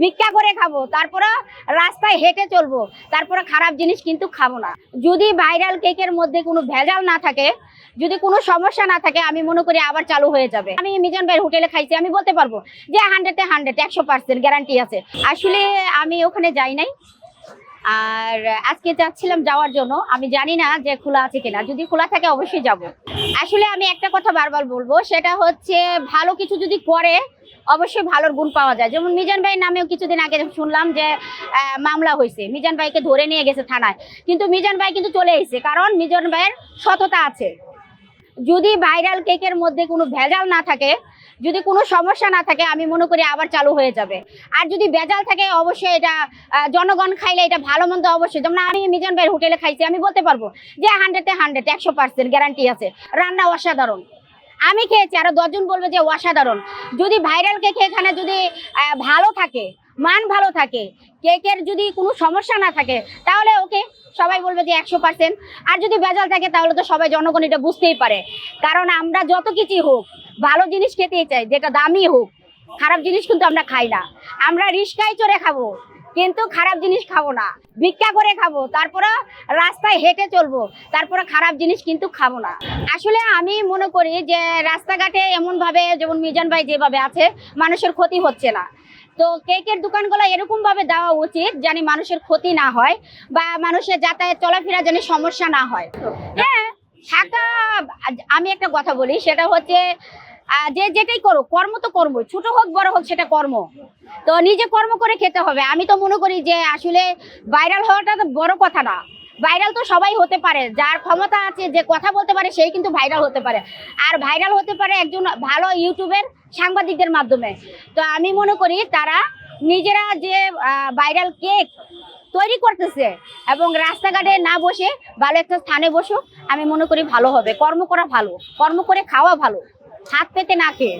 ভিক্ষা করে খাব তারপরে রাস্তায় হেঁটে চলবো তারপরে খারাপ জিনিস কিন্তু খাব না। যদি ভাইরাল কেকের মধ্যে কোনো ভেজাল না থাকে, যদি কোনো সমস্যা না থাকে, আমি মনে করি আবার চালু হয়ে যাবে। আমি মিজান ভাইয়ের হোটেলে খাইছি, আমি বলতে পারব যে হান্ড্রেডে হান্ড্রেড একশো পার্সেন্ট গ্যারান্টি আছে। আসলে আমি ওখানে যাই নাই। আর আজকে যাচ্ছিলাম যাওয়ার জন্য, আমি জানি না যে খোলা আছে কিনা। যদি খোলা থাকে অবশ্যই যাব। আসলে আমি একটা কথা বারবার বলব, সেটা হচ্ছে ভালো কিছু যদি করে অবশ্যই ভালোর গুণ পাওয়া যায়। যেমন মিজান ভাইয়ের নামেও কিছুদিন আগে শুনলাম যে মামলা হয়েছে। মিজান ভাইকে ধরে নিয়ে গেছে থানায়। কিন্তু মিজান ভাই কিন্তু চলে এসেছে, কারণ মিজান ভাইয়ের সততা আছে। যদি ভাইরাল কেকের মধ্যে কোনো ভেজাল না থাকে, যদি কোনো সমস্যা না থাকে, আমি মনে করি আবার চালু হয়ে যাবে। আর যদি ভেজাল থাকে, অবশ্যই এটা জনগণ খাইলে এটা ভালো মন্দ অবশ্যই। যেমন আমি মিজান ভাইয়ের হোটেলে খাইছি, আমি বলতে পারব যে হান্ড্রেডে হান্ড্রেড, একশো পার্সেন্ট গ্যারান্টি আছে। রান্না অসাধারণ। আমি খেয়েছি, আরও দশজন বলবে যে অসাধারণ। যদি ভাইরাল কেক এখানে যদি ভালো থাকে, মান ভালো থাকে কেকের যদি কোনো সমস্যা না থাকে, তাহলে ওকে সবাই বলবে যে একশো পার্সেন্ট আর যদি ভেজাল থাকে, তাহলে তো সবাই জনগণ এটা বুঝতেই পারে। কারণ আমরা যত কিছুই হোক, ভালো জিনিস খেতেই চাই, যেটা দামি হোক, খারাপ জিনিস কিন্তু আমরা খাই না। আমরা রিস্কায় চড়ে খাব। কিন্তু খারাপ জিনিস খাব না। ভিক্ষা করে খাব তারপরে রাস্তায় হেঁটে চলবো তারপরে খারাপ জিনিস কিন্তু খাব না। আসলে আমি মনে করি যে রাস্তাঘাটে এমন ভাবে যেমন মিজান ভাই যেভাবে আছে, মানুষের ক্ষতি হচ্ছে না। তো কেকের দোকানগুলো এরকম ভাবে দেওয়া উচিত জানি মানুষের ক্ষতি না হয় বা মানুষের যাতায়াত, চলাফেরা যেন সমস্যা না হয়। হ্যাঁ থাকা আমি একটা কথা বলি, সেটা হচ্ছে যে যেটাই করো কর্ম তো কর্ম ছোট হোক, বড় হোক, সেটা কর্ম। তো নিজে কর্ম করে খেতে হবে। আমি তো মনে করি যে আসলে ভাইরাল হওয়াটা তো বড় কথা না। ভাইরাল তো সবাই হতে পারে, যার ক্ষমতা আছে যে কথা বলতে পারে, সেই কিন্তু ভাইরাল হতে পারে। আর ভাইরাল হতে পারে একজন ভালো ইউটিউবের সাংবাদিকদের মাধ্যমে। তো আমি মনে করি তারা নিজেরা যে ভাইরাল কেক তৈরি করতেছে এবং রাস্তাঘাটে না বসে ভালো একটা স্থানে বসুক, আমি মনে করি ভালো হবে। কর্ম করা ভালো, কর্ম করে খাওয়া ভালো। হাত পেতে না খেয়ে।